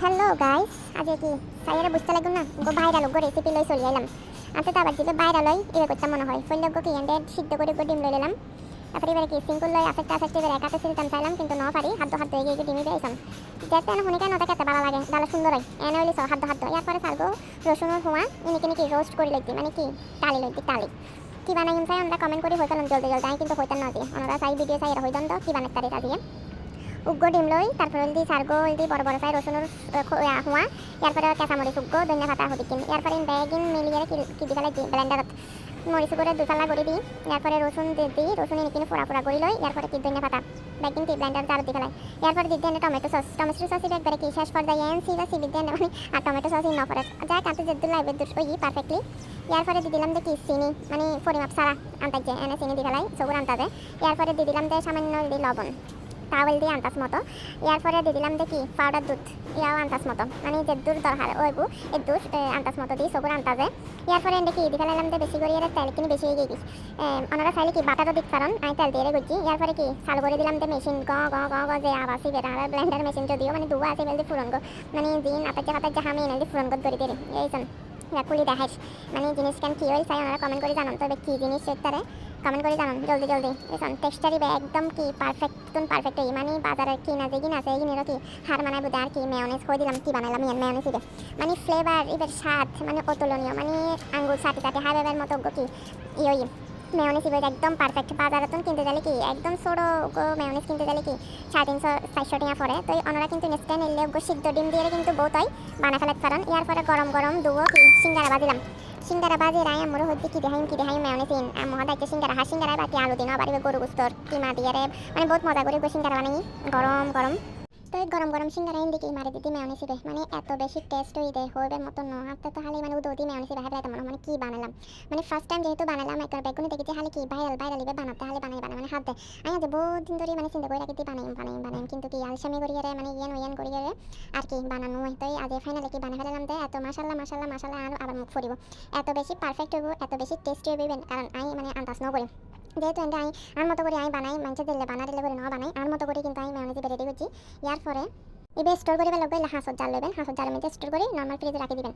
Hello guys আজকে কি? সাইয়ারে বুঝতে লাগুন না? গো বাইরে লোক রেসিপি লই চলে এলাম আনতে তো আবার দিলে বাইরে লই এবার করতে মনে হয়। ফল লোক কি এন্ডে সিদ্ধ করে গো ডিম লই এলাম তারপরে এবারে কি সিঙ্গুল লই আফেক্ট আফেক্ট এবারে একাতে সিলতাম চাইলাম, কিন্তু ন পারি হাত হাত ধরে গিয়ে ডিমি পেয়েছাম যেতে না হুনিকা নটা খেতে ভালো লাগে? ডালা সুন্দর হয়। এনে হইলি হাত হাত এরপরে সারগো রসুনের হুয়া ইনিকে নাকি রোস্ট করে লইতি মানে কি? টালি লইতি টালি। কি বানাইম চাই আমরা কমেন্ট করে হইতাম জলদি জলদি। আমি কিন্তু হইতাম না দিয়ে ওনারা চাই ভিডিও চাই এরা হইতাম তো কি বানাই তারি দিয়ে উগ্গ ডিম লই তারপরে হলদি সারগো হলদি, বড় বড় চাই রসুনের হুয়া ইয়ারপরে কেঁচামরিচ উগ্গ ধনিয়া পাতা কিন ইয়ারপরে বেগিন মিলিয়ে কি কি দি ফেলাই ব্লেন্ডারত মরিচ করে দুফালা করে দিই ইয়ারপরে রসুন দি দিই রসুন এনে কিনে ফোড়া ফোড়া করে লই ইয়ারপরে কি ধনিয়া পাতা? বেগিন কি ব্লেন্ডার জার দি ফেলাই ইয়ারপরে দিতে এনে টমেটো সস টমেটো সস একবারে কি শেষ পর্যায়ে এন সি বা সি বিদ্যা মানে আর টমেটো সস ইন নফরে যা কাঁতে যেতে লাইবে দুটো ওই পারফেক্টলি ইয়ারপরে দি দিলাম দেখি চিনি মানে পরিমাপ সারা আনতাজে এনে চিনি দি ফেলাই সবুর আনতাজে ইয়ারপরে দি দিলাম দে সামান্য লবণ। টাওয়েল দিয়ে আন্দাজ মতো। ইয়ারপরে দিয়ে দিলাম দেখি পাউডার দুধ। ইয়াও আন্দাজ মতো। মানে যে দূর দরকার ওইবু এই দুধ আন্দাজ মতো দিই সবুর আন্দাজে ইয়ারপরে দেখি, দি ফেলাইলাম যে বেশি করে তেল কিনে বেশি হয়ে গিয়ে ওনারা চাইলে কি বাটারও দিক কারণ আমি তেল দিয়ে গুজি ইয়ারপরে কি, চালু করে দিলাম যে মেশিন গ গ গ গ, যে আবাসি আর ব্লেন্ডার মেশিন যদিও মানে দুয়া আছে বেলদি ফুরন গো। মানে দিন আতাজা আতাজা হামি এনে ফুরন গো ধরে দিয়ে এইজন কুলি দেখাইস মানে জিনিস কেন কি হয়েছে ওনারা কমেন্ট করে জানান তবে কি জিনিস সেটারে কমেন্ট করে জানান, জলদি জলদি। এসন টেক্সচারি বে, একদম কি পারফেক্ট তুন পারফেক্ট এই মানে বাজারে কি না যেগিন আছে এগিন এর কি হার মানাই বুঝে আর কি মেয়নেজ কই দিলাম, কি বানাইলাম ইয়ান মেয়নেজ ইবে মানে ফ্লেভার এবার স্বাদ মানে অতুলনীয় মানে আঙ্গুর সাথে সাথে হাইবের মতো কি ইয়ে মেয়নেজ ইবে একদম পারফেক্ট বাজারে তুন কিনতে গেলে কি, একদম ছোটো মেয়নেজ কিনতে গেলে কি সাড়ে তিনশো চারশো টাকা পড়ে তো ওনারা কিন্তু নেক্সট নিলে সিদ্ধ ডিম দিয়ে কিন্তু বহুত হয় বানা ফেলার কারণ ইয়ার পরে গরম গরম দুবো কি সিঙ্গারা বাজিলাম সিঙ্গারা বাজে রায় মোর হচ্ছে কি দেখাইম কি দেখাইম সিন? আমি আমার দায়িত্ব সিঙ্গারা, হা সিঙ্গারা বাকি আলু দিন আবার গরু গুস্তর কিমা দিয়ে রে? মানে বহুত মজা করে সিঙ্গারা বানাই গরম গরম। তো গরম গরম সিঙ্গারা ইন দিকে মারি দিদি মেয়নেজ ইবে মানে এত বেশি টেস্ট হই দেয় হইবে মতো ন। হাতে তো হালি মানে উদৌতি মেয়নেজ ইবে হাইলাই মানে কি বানালাম। মানে ফার্স্ট টাইম যেহেতু বানালাম একবার বেগুনি দেখেছি হালি কি ভাইরাল ভাইরাল ইবে বানাতে হালি বানাই বানাই মানে হাত। আমি আজ বহুত দিন ধরে মানে চিন্তা করে রাখি বানাই বানাই বানাই কিন্তু কি আলসামি করি রে মানে ইয়ান ইয়ান করি রে আর কি বানানো তো আজ ফাইনালি কি বানা ফেলাম দে, এত মাসাল্লাহ মাসাল্লাহ মাসাল্লাহ আর আবার মুখ ফুরিব এত বেশি পারফেক্ট হইব এত বেশি টেস্টি হইবে কারণ আমি মানে আন্দাজ ন করি যেহেতু এটা আমি আর মতো করে আমি বানাই মানুষের দিলে বানা দিলে করে ন বানাই আর মতো করে কিন্তু আমি মেয়নেজি রেডি করছি ইয়ার পরে এবার স্টোর করে লগে, হাঁসত জাল লবেন হাঁসত জালের মধ্যে স্টোর করে নর্মাল ফ্রিজে রাখি দিবেন।